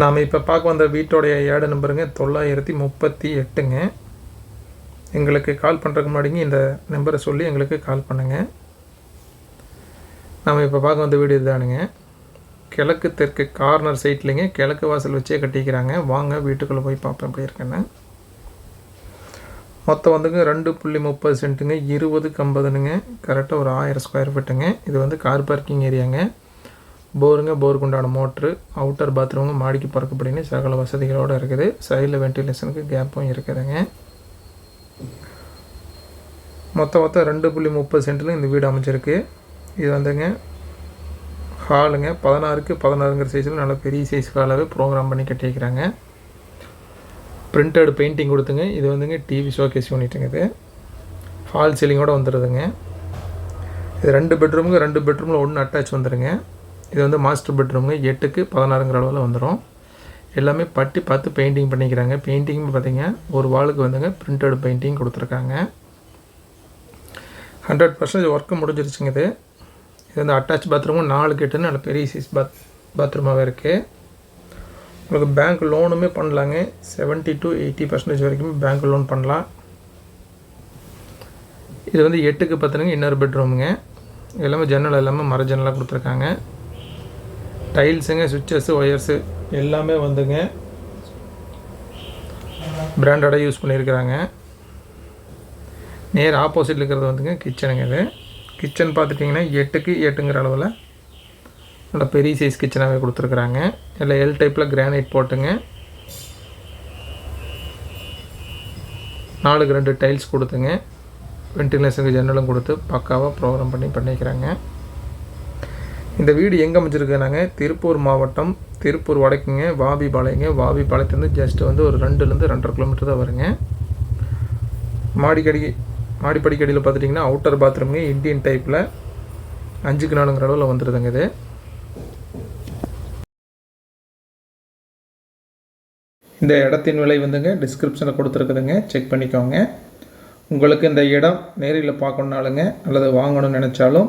நாம் இப்போ பார்க்க வந்த வீட்டோடைய ஏடு நம்பருங்க தொள்ளாயிரத்தி முப்பத்தி எட்டுங்க. எங்களுக்கு கால் பண்ணுறதுக்கு முன்னாடிங்க இந்த நம்பரை சொல்லி எங்களுக்கு கால் பண்ணுங்கள் நாம் இப்போ பார்க்க வந்த வீடு இதுதானுங்க. கிழக்கு தெற்கு கார்னர் சைட்லேங்க கிழக்கு வாசல் வச்சே கட்டிக்கிறாங்க. வாங்க வீட்டுக்குள்ளே போய் பார்ப்பேன் எப்படி இருக்குன்னு. மொத்தம் வந்துங்க ரெண்டு புள்ளி முப்பது சென்ட்டுங்க. இருபதுக்கு ஐம்பதுனுங்க. கரெக்டாக ஒரு ஆயிரம் ஸ்கொயர் ஃபீட்டுங்க இது வந்து கார் பார்க்கிங் ஏரியாங்க போருங்க போருக்கு உண்டான மோட்ரு அவுட்டர் பாத்ரூமும் மாடிக்கு பறக்கப்படின்னு சகல வசதிகளோடு இருக்குது. சைடில் வென்டிலேஷனுக்கு கேப்பும் இருக்குதுங்க. மொத்தம் மொத்தம் ரெண்டு புள்ளி முப்பது சென்ட்லையும் இந்த வீடு அமைஞ்சிருக்கு. இது வந்துங்க ஹாலுங்க. பதினாறுக்கு பதினாறுங்கிற சைஸில் நல்ல பெரிய சைஸ் ஹாலாகவே ப்ரோக்ராம் பண்ணி கட்டியிருக்கிறாங்க. பிரிண்டட் பெயிண்டிங் கொடுத்துங்க. இது வந்துங்க டிவி ஷோகேஸ் யூனிட்டுங்க இது. ஃபால் சீலிங்கோட வந்துடுதுங்க இது ரெண்டு பெட்ரூமுக்கு ரெண்டு பெட்ரூமில் ஒன்று அட்டாச் வந்துடுங்க இது வந்து மாஸ்டர் பெட்ரூமுங்க எட்டுக்கு பதினாறுங்கிற அளவில் வந்துடும் எல்லாமே பட்டி பார்த்து பெயிண்டிங் பண்ணிக்கிறாங்க. பெயிண்டிங் பார்த்திங்க ஒரு வாளுக்கு வந்துங்க பிரிண்டட் பெயிண்டிங் கொடுத்துருக்காங்க. ஹண்ட்ரட் பர்சன்டேஜ் ஒர்க்கு முடிஞ்சிருச்சுங்க இது. இது வந்து அட்டாச் பாத்ரூமும் நாலு கேட்டுன்னு நல்ல பெரிய சைஸ் பாத் பாத்ரூமாகவே இருக்குது உங்களுக்கு பேங்க் லோனுமே பண்ணலாங்க. செவன்ட்டி டு எயிட்டி பர்சன்டேஜ் வரைக்கும் பேங்க் லோன் பண்ணலாம். இது வந்து எட்டுக்கு பத்துனுங்க இன்னொரு பெட்ரூமுங்க எல்லாமே ஜன்னல் எல்லாமே மர ஜன்னலாக கொடுத்துருக்காங்க. டைல்ஸுங்க சுவிட்சஸ்ஸு ஒயர்ஸு எல்லாமே வந்துங்க. பிராண்டடாக யூஸ் பண்ணியிருக்கிறாங்க. நேர் ஆப்போசிட்டில் இருக்கிறது வந்துங்க கிச்சனுங்க இது. கிச்சன் பார்த்துட்டிங்கன்னா எட்டுக்கு எட்டுங்கிற அளவில் நல்ல பெரிய சைஸ் கிச்சனாகவே கொடுத்துருக்குறாங்க. எல்லாம் எல் டைப்பில் கிரானைட் போட்டுங்க. நாலுக்கு ரெண்டு டைல்ஸ் கொடுத்துங்க. வென்டிலேஷனுக்கு ஜன்னலும் கொடுத்து பக்காவாக ப்ரோக்ராம் பண்ணி பண்ணிக்கிறாங்க. இந்த வீடு எங்கே அமைச்சிருக்குனாங்க திருப்பூர் மாவட்டம் திருப்பூர் வடக்குங்க வாபி பாளையங்க வாபி பாளையத்துலேருந்து ஜஸ்ட் வந்து ஒரு ரெண்டுலேருந்து ரெண்டரை கிலோமீட்டர் தான் வருங்க. மாடிக்கடி மாடிப்படிக்கடியில் பார்த்துட்டிங்கன்னா அவுட்டர் பாத்ரூமுங்க இந்தியன் டைப்பில் அஞ்சுக்கு நாலுங்கிற அளவில் வந்துடுதுங்க இது. இந்த இடத்தின் விலை வந்துங்க டிஸ்கிரிப்ஷனில் கொடுத்துருக்குதுங்க. செக் பண்ணிக்கோங்க. உங்களுக்கு இந்த இடம் நேரில் பார்க்கணுனாலுங்க அல்லது வாங்கணும்னு நினச்சாலும்